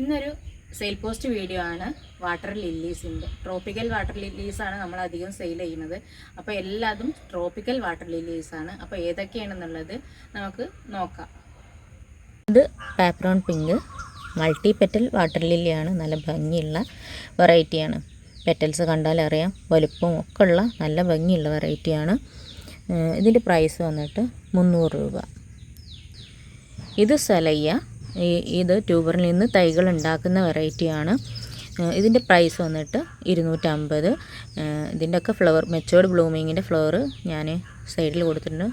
ഇന്നൊരു sale post video ആണ്. Water ലില്ലീസിന്റെ ട്രോപ്പിക്കൽ വാട്ടർ ലില്ലീസാണ് നമ്മൾ അധികം സെയിൽ ചെയ്യുന്നത്. അപ്പോൾ എല്ലാതും ട്രോപ്പിക്കൽ വാട്ടർ ലില്ലീസാണ് അപ്പോൾ ഏതൊക്കെയാണെന്നുള്ളത് നമുക്ക് നോക്കാം. ഇത് പാപ്രോൺ പിങ്ക് മൾട്ടി പെറ്റൽ വാട്ടർ ലില്ലിയാണ് നല്ല ഭംഗിയുള്ള വെറൈറ്റിയാണ് പെറ്റൽസ് കണ്ടാൽ അറിയാം. വലുപ്പവും ഒക്കെ ഉള്ള നല്ല ഭംഗിയുള്ള വെറൈറ്റിയാണ് ഇതിന്റെ പ്രൈസ് വന്നിട്ട് മുന്നൂറ് രൂപ. ഇത് സലയ്യ ഇത് ട്യൂബറിൽ നിന്ന് തൈകൾ ഉണ്ടാക്കുന്ന വെറൈറ്റിയാണ് ഇതിന്റെ പ്രൈസ് വന്നിട്ട് ഇരുന്നൂറ്റമ്പത്. ഇതിന്റെയൊക്കെ ഫ്ലവർ മെച്ചോർഡ് ബ്ലൂമിങ്ങിന്റെ ഫ്ലവർ ഞാൻ സൈഡിൽ കൊടുത്തിട്ടുണ്ട്.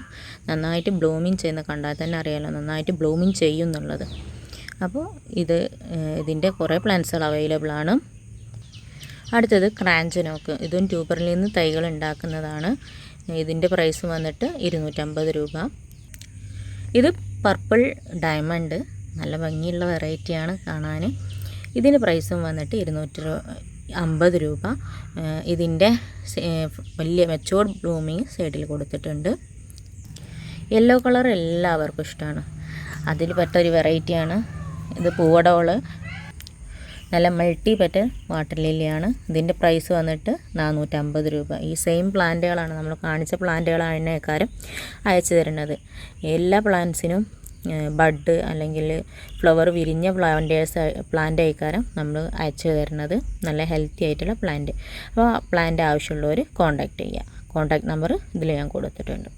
നന്നായിട്ട് ബ്ലൂമിങ് ചെയ്യുന്ന കണ്ടാൽ തന്നെ അറിയാമല്ലോ നന്നായിട്ട് ബ്ലൂമിങ് ചെയ്യുന്നുള്ളത് അപ്പോൾ ഇത് ഇതിന്റെ കുറേ പ്ലാന്റ്സുകൾ അവൈലബിൾ ആണ്. അടുത്തത് ക്രാഞ്ചനോക്ക്. ഇതും ട്യൂബറിൽ നിന്ന് തൈകൾ ഉണ്ടാക്കുന്നതാണ്. ഇതിന്റെ പ്രൈസ് വന്നിട്ട് ഇരുന്നൂറ്റമ്പത് രൂപ. ഇത് പർപ്പിൾ ഡയമണ്ട് നല്ല ഭംഗിയുള്ള വെറൈറ്റിയാണ് കാണാൻ. ഇതിന് പ്രൈസും വന്നിട്ട് ഇരുന്നൂറ്റി അമ്പത് രൂപ. ഇതിന്റെ വലിയ മെച്ചോർഡ് ബ്ലൂമിങ് സൈഡിൽ കൊടുത്തിട്ടുണ്ട്. യെല്ലോ കളർ എല്ലാവർക്കും ഇഷ്ടമാണ്. അതിൽ പെട്ട ഒരു വെറൈറ്റിയാണ് ഇത് പൂവടോൾ നല്ല മൾട്ടി പറ്റ വാട്ടർ ലില്ലിയാണ് ഇതിന്റെ പ്രൈസ് വന്നിട്ട് നാനൂറ്റമ്പത് രൂപ. ഈ സെയിം പ്ലാന്റുകളാണ് നമ്മൾ കാണിച്ച പ്ലാന്റുകളാണ് അതിനേക്കാരും അയച്ചു തരുന്നത്. എല്ലാ പ്ലാന്റ്സിനും ബഡ് അല്ലെങ്കിൽ ഫ്ലവർ വിരിഞ്ഞ പ്ലാന്റേഴ്സ് പ്ലാന്റ് ആയിക്കാരം നമ്മൾ അയച്ചു തരുന്നത്. നല്ല ഹെൽത്തി ആയിട്ടുള്ള പ്ലാന്റ്. അപ്പോൾ പ്ലാന്റ് ആവശ്യമുള്ളവർ കോൺടാക്റ്റ് ചെയ്യുക കോൺടാക്ട് നമ്പർ ഇതിൽ ഞാൻ കൊടുത്തിട്ടുണ്ട്.